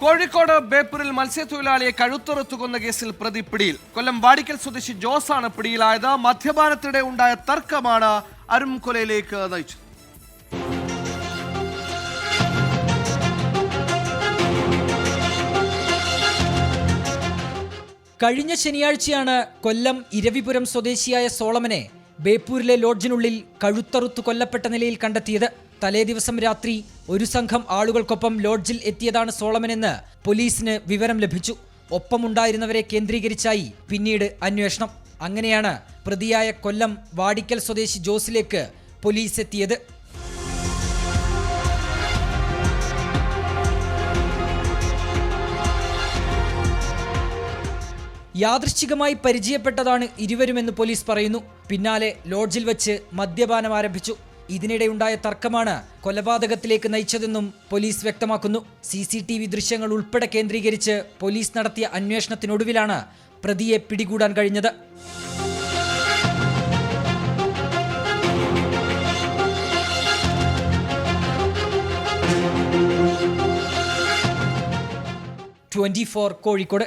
കോഴിക്കോട് ബേപ്പൂരിൽ മത്സ്യത്തൊഴിലാളിയെ കഴുത്തറുത്തു കൊന്ന കേസിൽ പ്രതി പിടിയിൽ. കൊല്ലം വാടിക്കൽ സ്വദേശി ജോസാണ് പിടിയിലായത്. മദ്യപാനത്തിനിടെ ഉണ്ടായ തർക്കമാണ് അരും കൊലയിലേക്ക് നയിച്ചത്. കഴിഞ്ഞ ശനിയാഴ്ചയാണ് കൊല്ലം ഇരവിപുരം സ്വദേശിയായ സോളമനെ ബേപ്പൂരിലെ ലോഡ്ജിനുള്ളിൽ കഴുത്തറുത്തു കൊല്ലപ്പെട്ട നിലയിൽ കണ്ടെത്തിയത്. തലേദിവസം രാത്രി ഒരു സംഘം ആളുകൾക്കൊപ്പം ലോഡ്ജിൽ എത്തിയതാണ് സോളമനെന്ന് പോലീസിന് വിവരം ലഭിച്ചു. ഒപ്പമുണ്ടായിരുന്നവരെ കേന്ദ്രീകരിച്ചായി പിന്നീട് അന്വേഷണം. അങ്ങനെയാണ് പ്രതിയായ കൊല്ലം വാടിക്കൽ സ്വദേശി ജോസിലേക്ക് പോലീസ് എത്തിയത്. യാദൃശ്ചികമായി പരിചയപ്പെട്ടതാണ് ഇരുവരുമെന്ന് പോലീസ് പറയുന്നു. പിന്നാലെ ലോഡ്ജിൽ വെച്ച് മദ്യപാനം ആരംഭിച്ചു. ഇതിനിടെയുണ്ടായ തർക്കമാണ് കൊലപാതകത്തിലേക്ക് നയിച്ചതെന്നും പോലീസ് വ്യക്തമാക്കുന്നു. സി സി ടി വി ദൃശ്യങ്ങൾ ഉൾപ്പെടെ കേന്ദ്രീകരിച്ച് പോലീസ് നടത്തിയ അന്വേഷണത്തിനൊടുവിലാണ് പ്രതിയെ പിടികൂടാൻ കഴിഞ്ഞത്. Twenty four Kozhikode